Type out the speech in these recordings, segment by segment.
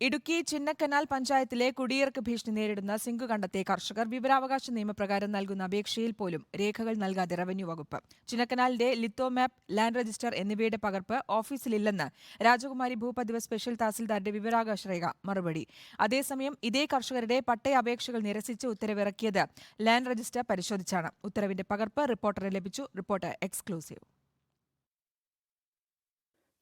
ഇടുക്കി ചിന്നക്കനാൽ പഞ്ചായത്തിലെ കുടിയിറക്ക് ഭീഷണി നേരിടുന്ന കണ്ടത്തെ കർഷകർ വിവരാവകാശ നിയമപ്രകാരം നൽകുന്ന അപേക്ഷയിൽ പോലും രേഖകൾ നൽകാതെ റവന്യൂ വകുപ്പ്. ചിന്നക്കനാലിന്റെ ലിത്തോ മാപ്പ് ലാൻഡ് രജിസ്റ്റർ എന്നിവയുടെ പകർപ്പ് ഓഫീസിലില്ലെന്ന് രാജകുമാരി ഭൂപതിവ് സ്പെഷ്യൽ തഹസിൽദാരുടെ വിവരാവകാശ രേഖ മറുപടി. അതേസമയം ഇതേ കർഷകരുടെ പട്ടയ അപേക്ഷകൾ നിരസിച്ച് ഉത്തരവിറക്കിയത് ലാൻഡ് രജിസ്റ്റർ പരിശോധിച്ചാണ്. ഉത്തരവിന്റെ പകർപ്പ് റിപ്പോർട്ടറിന് ലഭിച്ചു. Report exclusive.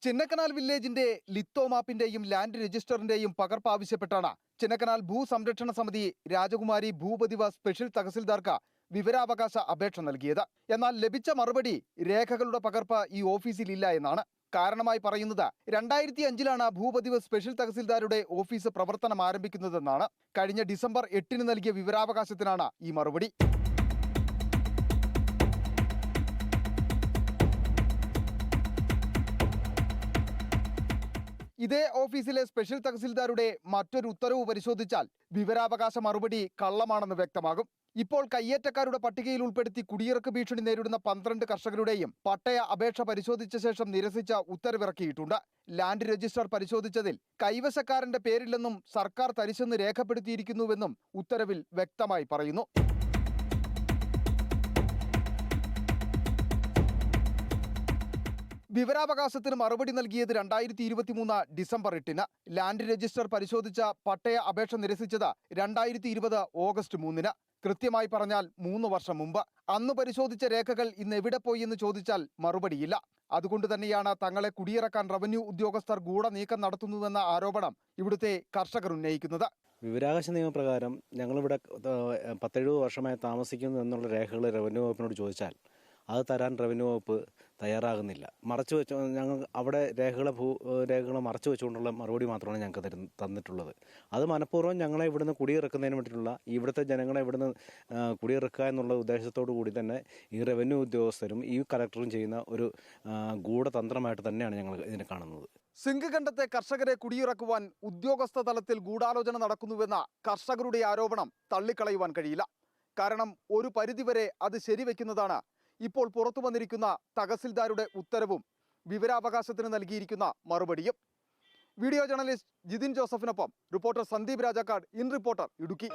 ചിന്നക്കനാൽ വില്ലേജിന്റെ ലിത്തോ മാപ്പിന്റെയും ലാൻഡ് രജിസ്റ്ററിന്റെയും പകർപ്പ് ആവശ്യപ്പെട്ടാണ്. ചിന്നക്കനാൽ ഭൂസംരക്ഷണ സമിതി രാജകുമാരി ഭൂപതിവ സ്പെഷ്യൽ തഹസിൽദാർക്ക് വിവരാവകാശ അപേക്ഷ നൽകിയത്. എന്നാൽ ലഭിച്ച മറുപടി രേഖകളുടെ പകർപ്പ് ഈ ഓഫീസിൽ ഇല്ല എന്നാണ്. കാരണമായി പറയുന്നത് രണ്ടായിരത്തി അഞ്ചിലാണ് ഭൂപതിവ് സ്പെഷ്യൽ തഹസിൽദാരുടെ ഓഫീസ് പ്രവർത്തനം ആരംഭിക്കുന്നതെന്നാണ്. കഴിഞ്ഞ ഡിസംബർ എട്ടിന് നൽകിയ വിവരാവകാശത്തിനാണ് ഈ മറുപടി. ഇതേ ഓഫീസിലെ സ്പെഷ്യൽ തഹസിൽദാരുടെ മറ്റൊരു ഉത്തരവ് പരിശോധിച്ചാൽ വിവരാവകാശ മറുപടി കള്ളമാണെന്ന് വ്യക്തമാകും. ഇപ്പോൾ കയ്യേറ്റക്കാരുടെ പട്ടികയിൽ ഉൾപ്പെടുത്തി കുടിയിറക്ക് ഭീഷണി നേരിടുന്ന പന്ത്രണ്ട് കർഷകരുടെയും പട്ടയ അപേക്ഷ പരിശോധിച്ച ശേഷം നിരസിച്ച ഉത്തരവിറക്കിയിട്ടുണ്ട്. ലാൻഡ് രജിസ്റ്റർ പരിശോധിച്ചതിൽ കൈവശക്കാരന്റെ പേരില്ലെന്നും സർക്കാർ തരിശെന്ന് രേഖപ്പെടുത്തിയിരിക്കുന്നുവെന്നും ഉത്തരവിൽ വ്യക്തമായി പറയുന്നു. വിവരാവകാശത്തിന് മറുപടി നൽകിയത് രണ്ടായിരത്തി ഇരുപത്തിമൂന്ന് ഡിസംബർ എട്ടിന്. ലാൻഡ് രജിസ്റ്റർ പരിശോധിച്ച പട്ടയ അപേക്ഷ നിരസിച്ചത് രണ്ടായിരത്തി ഇരുപത് ഓഗസ്റ്റ് മൂന്നിന്. കൃത്യമായി പറഞ്ഞാൽ മൂന്ന് വർഷം മുമ്പ്. അന്ന് പരിശോധിച്ച രേഖകൾ ഇന്ന് എവിടെ പോയി എന്ന് ചോദിച്ചാൽ മറുപടിയില്ല. അതുകൊണ്ട് തന്നെയാണ് തങ്ങളെ കുടിയിറക്കാൻ റവന്യൂ ഉദ്യോഗസ്ഥർ ഗൂഢ ഗൂഢനീക്കം നടത്തുന്നുവെന്ന ആരോപണം ഇവിടുത്തെ കർഷകർ ഉന്നയിക്കുന്നത്. വിവരാകാശ നിയമപ്രകാരം ഞങ്ങളിവിടെ പത്തെഴുപത് വർഷമായി താമസിക്കുന്നു എന്നുള്ള രേഖകൾ റവന്യൂ വകുപ്പിനോട് ചോദിച്ചാൽ അത് തരാൻ റവന്യൂ വകുപ്പ് തയ്യാറാകുന്നില്ല. മറച്ചു വെച്ച് ഞങ്ങൾ അവിടെ രേഖകളെ ഭൂ രേഖകളെ മറച്ചു വെച്ചുകൊണ്ടുള്ള മറുപടി മാത്രമാണ് ഞങ്ങൾക്ക് തരുന്ന തന്നിട്ടുള്ളത്. അത് മനഃപൂർവം ഞങ്ങളെ ഇവിടുന്ന് കുടിയിറക്കുന്നതിന് വേണ്ടിയിട്ടുള്ള ഇവിടുത്തെ ജനങ്ങളെ ഇവിടുന്ന് കുടിയിറക്കുക എന്നുള്ള ഉദ്ദേശത്തോടു കൂടി തന്നെ ഈ റവന്യൂ ഉദ്യോഗസ്ഥരും ഈ കലക്ടറും ചെയ്യുന്ന ഒരു ഗൂഢതന്ത്രമായിട്ട് തന്നെയാണ് ഞങ്ങൾ ഇതിനെ കാണുന്നത്. സിങ്ക് കണ്ടത്തെ കർഷകരെ കുടിയിറക്കുവാൻ ഉദ്യോഗസ്ഥ തലത്തിൽ ഗൂഢാലോചന നടക്കുന്നുവെന്ന കർഷകരുടെ ആരോപണം തള്ളിക്കളയുവാൻ കഴിയില്ല. കാരണം ഒരു പരിധിവരെ അത് ശരിവെക്കുന്നതാണ് ഇപ്പോൾ പുറത്തു വന്നിരിക്കുന്ന തഹസിൽദാരുടെ ഉത്തരവും വിവരാവകാശത്തിന് നൽകിയിരിക്കുന്ന മറുപടിയും. Video journalist Jithin ജോസഫിനൊപ്പം reporter Sandeep Rajakkad in Reporter Idukki.